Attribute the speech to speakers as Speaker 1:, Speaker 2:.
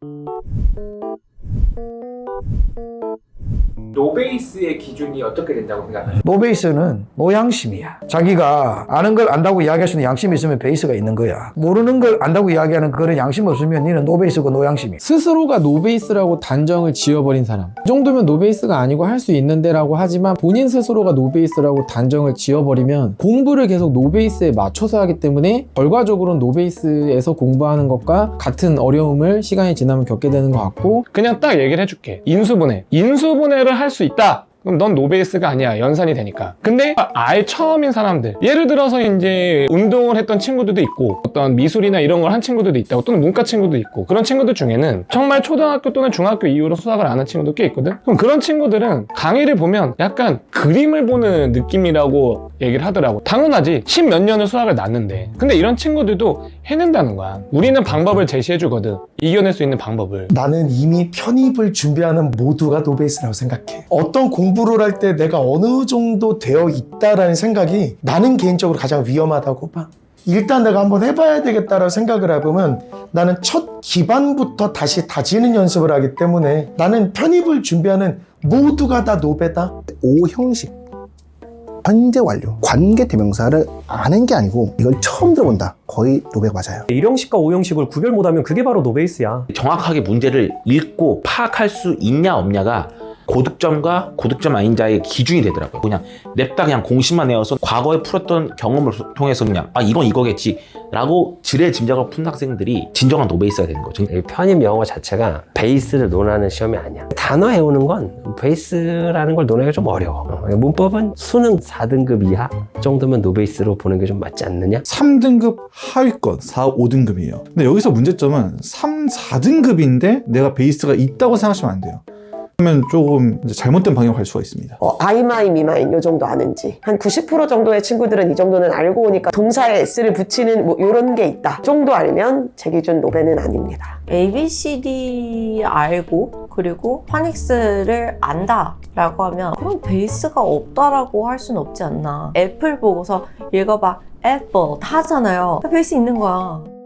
Speaker 1: Thank you. 노베이스의 기준이 어떻게 된다고 생각하세요?
Speaker 2: 노베이스는 노양심이야. 자기가 아는 걸 안다고 이야기할 수 있는 양심이 있으면 베이스가 있는 거야. 모르는 걸 안다고 이야기하는 그런 양심 없으면 니는 노베이스고 노양심이야.
Speaker 3: 스스로가 노베이스라고 단정을 지어버린 사람. 이 정도면 노베이스가 아니고 할 수 있는데라고 하지만 본인 스스로가 노베이스라고 단정을 지어버리면 공부를 계속 노베이스에 맞춰서 하기 때문에 결과적으로는 노베이스에서 공부하는 것과 같은 어려움을 시간이 지나면 겪게 되는 것 같고
Speaker 4: 그냥 딱 얘기를 해줄게. 인수분해. 인수분해를 할 수 있다. 그럼 넌 노베이스가 아니야. 연산이 되니까. 근데 아예 처음인 사람들. 예를 들어서 이제 운동을 했던 친구들도 있고 어떤 미술이나 이런 걸 한 친구들도 있다고 또는 문과 친구도 있고 그런 친구들 중에는 정말 초등학교 또는 중학교 이후로 수학을 안 한 친구도 꽤 있거든. 그럼 그런 친구들은 강의를 보면 약간 그림을 보는 느낌이라고 얘기를 하더라고. 당연하지. 십몇 년을 수학을 났는데. 근데 이런 친구들도 해낸다는 거야. 우리는 방법을 제시해 주거든. 이겨낼 수 있는 방법을.
Speaker 5: 나는 이미 편입을 준비하는 모두가 노베이스라고 생각해. 어떤 공부를 할 때 내가 어느 정도 되어 있다라는 생각이 나는 개인적으로 가장 위험하다고 봐. 일단 내가 한번 해봐야 되겠다라고 생각을 해보면 나는 첫 기반부터 다시 다지는 연습을 하기 때문에 나는 편입을 준비하는 모두가 다 노베다.
Speaker 6: 오형식 현재 완료 관계 대명사를 아는 게 아니고 이걸 처음 들어본다 거의 노백 맞아요
Speaker 7: 1형식과 5형식을 구별 못하면 그게 바로 노베이스야.
Speaker 8: 정확하게 문제를 읽고 파악할 수 있냐 없냐가 고득점과 고득점 아닌 자의 기준이 되더라고요. 그냥 냅다 그냥 공식만 외워서 과거에 풀었던 경험을 통해서 그냥 아 이건 이거겠지 라고 지레 짐작을 푼 학생들이 진정한 노베이스가 되는 거죠.
Speaker 9: 이 편입 영어 자체가 베이스를 논하는 시험이 아니야. 단어 외우는 건 베이스라는 걸 논하기가 좀 어려워. 어, 문법은 수능 4등급 이하 정도면 노베이스로 보는 게 좀 맞지 않느냐?
Speaker 10: 3등급 하위권 4, 5등급이에요. 근데 여기서 문제점은 3, 4등급인데 내가 베이스가 있다고 생각하시면 안 돼요. 그러면 조금 이제 잘못된 방향으로 갈 수가 있습니다.
Speaker 11: 어, 아이마이 미마인 요 정도 아는지. 한 90% 정도의 친구들은 이 정도는 알고 오니까 동사에 s를 붙이는 뭐 요런 게 있다. 이 정도 알면 제 기준 노베는 아닙니다.
Speaker 12: A, B, C, D 알고 그리고 파닉스를 안다라고 하면 그럼 베이스가 없다라고 할 수는 없지 않나. 애플 보고서 읽어봐. 애플 다 하잖아요. 베이스 있는 거야